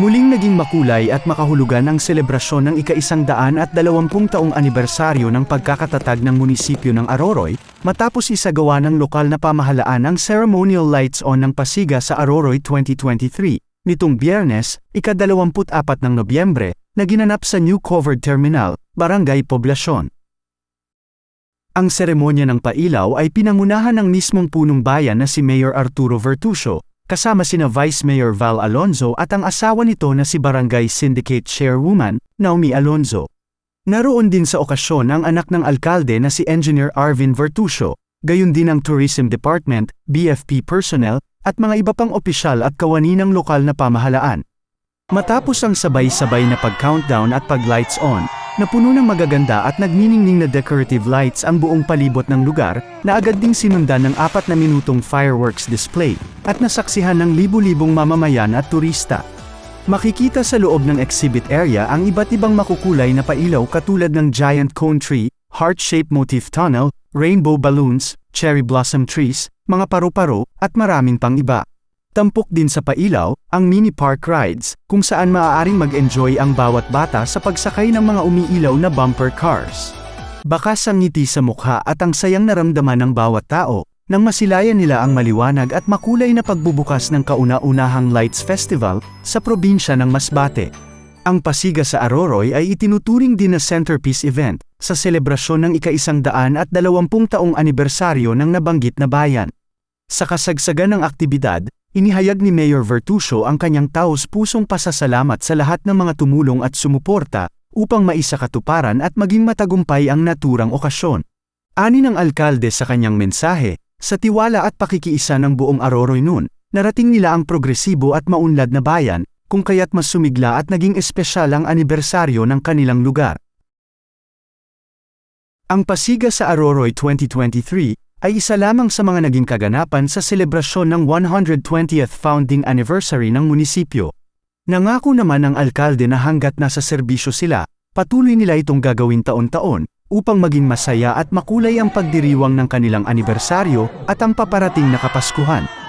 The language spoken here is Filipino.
Muling naging makulay at makahulugan ang selebrasyon ng ika-isang daan at dalawampung taong anibersaryo ng pagkakatatag ng munisipyo ng Aroroy, matapos isagawa ng lokal na pamahalaan ang ceremonial lights on ng Pasiga sa Aroroy 2023, nitong biyernes, ika-24 ng Nobyembre, na ginanap sa New Covered Terminal, Barangay Poblasyon. Ang seremonya ng pailaw ay pinangunahan ng mismong punong bayan na si Mayor Arturo Vertusio, kasama sina Vice Mayor Val Alonzo at ang asawa nito na si Barangay Syndicate Chairwoman, Naomi Alonzo. Naroon din sa okasyon ang anak ng alkalde na si Engineer Arvin Vertusio, gayon din ang Tourism Department, BFP personnel, at mga iba pang opisyal at kawani ng lokal na pamahalaan. Matapos ang sabay-sabay na pag-countdown at pag-lights on, napuno ng magaganda at nagniningning na decorative lights ang buong palibot ng lugar, na agad ding sinundan ng apat na minutong fireworks display, at nasaksihan ng libu-libong mamamayan at turista. Makikita sa loob ng exhibit area ang iba't ibang makukulay na pailaw katulad ng giant cone tree, heart-shaped motif tunnel, rainbow balloons, cherry blossom trees, mga paru-paro, at maraming pang iba. Tampok din sa pailaw, ang mini park rides, kung saan maaaring mag-enjoy ang bawat bata sa pagsakay ng mga umiilaw na bumper cars. Bakas ang ngiti sa mukha at ang sayang naramdaman ng bawat tao, nang masilayan nila ang maliwanag at makulay na pagbubukas ng kauna-unahang Lights Festival sa probinsya ng Masbate. Ang Pasiga sa Aroroy ay itinuturing din na centerpiece event sa selebrasyon ng ika-isang daan at dalawampung taong anibersaryo ng nabanggit na bayan. Sa kasagsagan ng aktibidad, Inihayag ni Mayor Vertusio ang kanyang taos-pusong pasasalamat sa lahat ng mga tumulong at sumuporta upang maisakatuparan at maging matagumpay ang naturang okasyon. Ani ng alkalde sa kanyang mensahe, sa tiwala at pakikiisa ng buong Aroroy noon, narating nila ang progresibo at maunlad na bayan, kung kaya't mas sumigla at naging espesyal ang anibersaryo ng kanilang lugar. Ang Pasiga sa Aroroy 2023 ay isa lamang sa mga naging kaganapan sa selebrasyon ng 120th founding anniversary ng munisipyo. Nangako naman ang alkalde na hanggat nasa serbisyo sila, patuloy nila itong gagawin taon-taon, upang maging masaya at makulay ang pagdiriwang ng kanilang anibersaryo at ang paparating na Kapaskuhan.